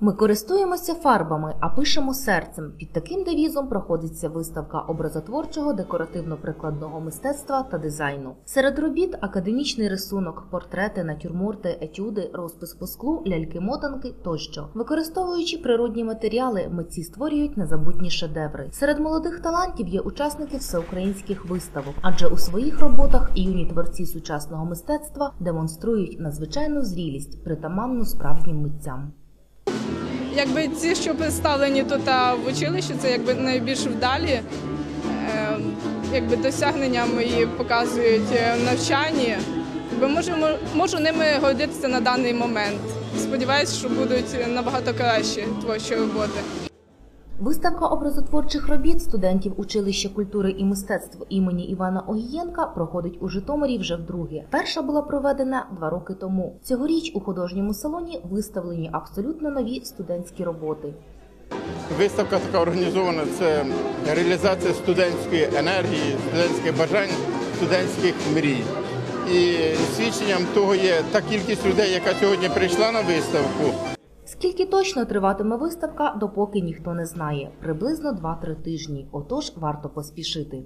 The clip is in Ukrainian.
Ми користуємося фарбами, а пишемо серцем. Під таким девізом проходиться виставка образотворчого декоративно-прикладного мистецтва та дизайну. Серед робіт академічний рисунок, портрети, натюрморти, етюди, розпис по склу, ляльки-мотанки тощо. Використовуючи природні матеріали, митці створюють незабутні шедеври. Серед молодих талантів є учасники всеукраїнських виставок, адже у своїх роботах юні творці сучасного мистецтва демонструють надзвичайну зрілість, притаманну справжнім митцям. Якби ці, що представлені тут в училищі, це якби найбільш вдалі. Е, якби досягнення мої показують е, в навчанні. Якби можу, можу ними гордитися на даний момент. Сподіваюсь, що будуть набагато кращі творчі роботи. Виставка образотворчих робіт студентів училища культури і мистецтв імені Івана Огієнка проходить у Житомирі вже вдруге. Перша була проведена два роки тому. Цьогоріч у художньому салоні виставлені абсолютно нові студентські роботи. Виставка така організована це реалізація студентської енергії, студентських бажань, студентських мрій. І свідченням того є та кількість людей, яка сьогодні прийшла на виставку. Скільки точно триватиме виставка, допоки ніхто не знає. Приблизно 2-3 тижні. Отож варто поспішити.